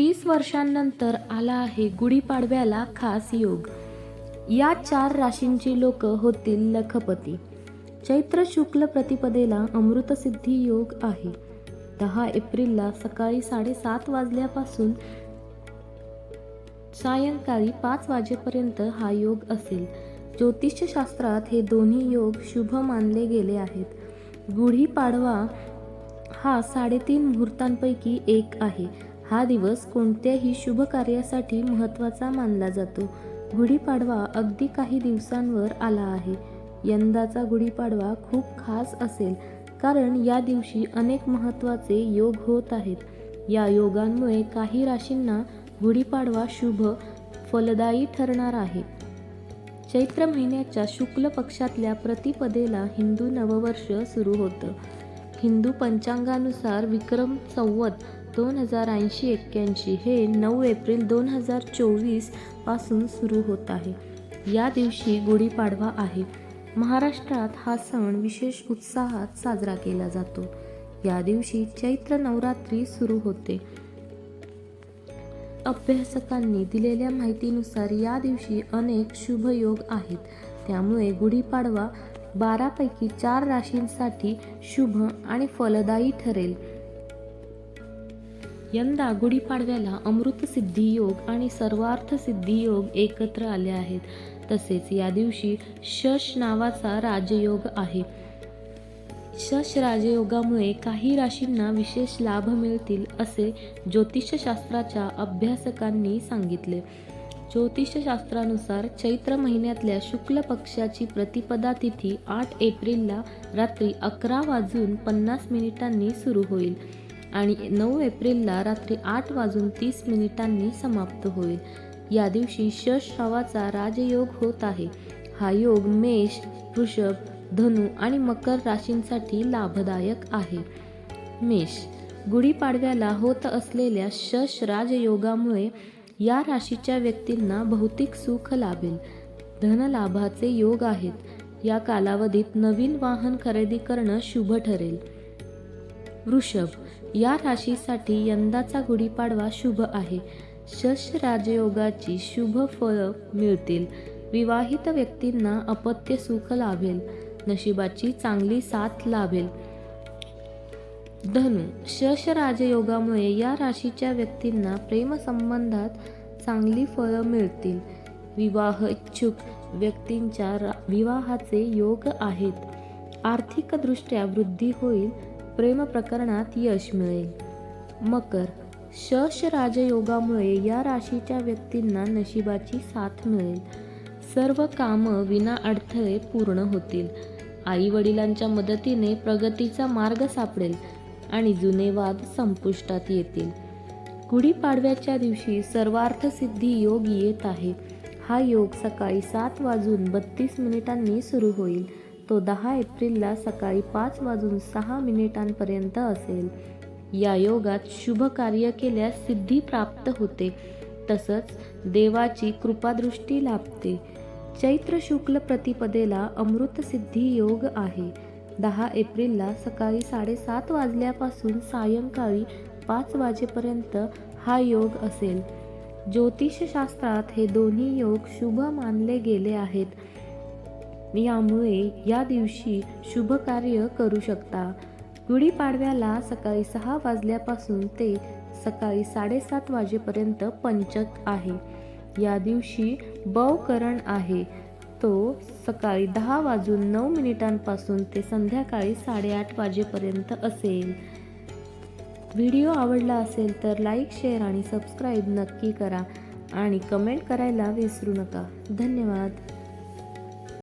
तीस वर्षांनंतर आला आहे गुढीपाडव्याला खास योग. या चार राशींची लोक होतील लखपती. चैत्र शुक्ल प्रतिपदेला अमृतसिद्धी योग आहे. दहा एप्रिलला सकाळी साडेसात वाजल्यापासून सायंकाळी पाच वाजेपर्यंत हा योग असेल. ज्योतिषशास्त्रात हे दोन्ही योग शुभ मानले गेले आहेत. गुढीपाडवा हा साडेतीन मुहूर्तांपैकी एक आहे. हा दिवस कोणत्याही शुभ कार्यासाठी महत्त्वाचा मानला जातो. गुढीपाडवा अगदी काही दिवसांवर आला आहे. यंदाचा गुढीपाडवा खूप खास असेल कारण या दिवशी अनेक महत्त्वाचे योग होत आहेत. या योगांमुळे काही राशींना गुढीपाडवा शुभ फलदायी ठरणार आहे. चैत्र महिन्याच्या शुक्ल पक्षातल्या प्रतिपदेला हिंदू नववर्ष सुरू होतं. हिंदू पंचांगानुसार विक्रम संवत दोन हजार ऐंशी एक्क्याऐंशी हे नऊ एप्रिल दोन हजार चोवीसपासून सुरू होत आहे. या दिवशी गुढीपाडवा आहे. महाराष्ट्रात हा सण विशेष उत्साहात साजरा केला जातो. या दिवशी चैत्र नवरात्री सुरू होते. अभ्यासकांनी दिलेल्या माहितीनुसार या दिवशी अनेक शुभ योग आहेत. त्यामुळे गुढीपाडवा बारापैकी चार राशींसाठी शुभ आणि फलदायी ठरेल. यंदा गुढीपाडव्याला अमृतसिद्धी योग आणि सर्वार्थ सिद्धी योग एकत्र आले आहेत. तसेच या दिवशी शश नावाचा राजयोग आहे. शश राजयोगामुळे काही राशींना विशेष लाभ मिळतील असे ज्योतिषशास्त्राच्या अभ्यासकांनी सांगितले. ज्योतिषशास्त्रानुसार चैत्र महिन्यातल्या शुक्ल पक्षाची प्रतिपदा तिथी आठ एप्रिलला रात्री अकरा वाजून पन्नास मिनिटांनी सुरू होईल. आणि नऊ एप्रिलला रात्री आठ वाजून तीस मिनिटांनी समाप्त होईल. या दिवशी शश राजयोग होत आहे. हा योग मेष वृषभ धनु आणि मकर राशींसाठी लाभदायक आहे. मेष गुढीपाडव्याला होत असलेल्या शश राजयोगामुळे या राशीच्या व्यक्तींना भौतिक सुख लाभेल. धनलाभाचे योग आहेत. या कालावधीत नवीन वाहन खरेदी करणं शुभ ठरेल. वृषभ या राशीसाठी यंदाचा गुढीपाडवा शुभ आहे. शश राजयोगाची शुभ फळं मिळतील. विवाहित व्यक्तींना अपत्य सुख लाभेल. नशिबाची चांगली साथ लाभेल. धनु शश राजयोगामुळे या राशीच्या व्यक्तींना प्रेमसंबंधात चांगली फळं मिळतील. विवाह इच्छुक व्यक्तींच्या रा- विवाहाचे योग आहेत. आर्थिकदृष्ट्या वृद्धी होईल. प्रेम प्रकरणात यश मिळेल. मकर शश राजयोगामुळे या राशीच्या व्यक्तींना नशिबाची साथ मिळेल. सर्व कामं विना अडथळे पूर्ण होतील. आई वडिलांच्या मदतीने प्रगतीचा मार्ग सापडेल आणि जुने वाद संपुष्टात येतील. गुढीपाडव्याच्या दिवशी सर्वार्थसिद्धी योग येत आहे. हा योग सकाळी सात वाजून बत्तीस मिनिटांनी सुरू होईल. तो दहा एप्रिलला सकाळी पाच वाजून सहा मिनिटांपर्यंत असेल. या योगात शुभ कार्य केल्यास सिद्धी प्राप्त होते. तसंच देवाची कृपादृष्टी लाभते. चैत्र शुक्ल प्रतिपदेला अमृतसिद्धी योग आहे. दहा एप्रिलला सकाळी साडेसात वाजल्यापासून सायंकाळी पाच वाजेपर्यंत हा योग असेल. ज्योतिषशास्त्रात हे दोन्ही योग शुभ मानले गेले आहेत. यामुळे या दिवशी शुभ कार्य करू शकता. गुढीपाडव्याला सकाळी सहा वाजल्यापासून ते सकाळी साडेसात वाजेपर्यंत पंचक आहे. या दिवशी बवकरण आहे. तो सकाळी दहा वाजून नऊ मिनिटांपासून ते संध्याकाळी साडेआठ वाजेपर्यंत असेल. व्हिडिओ आवडला असेल तर लाईक शेअर आणि सबस्क्राईब नक्की करा आणि कमेंट करायला विसरू नका. धन्यवाद.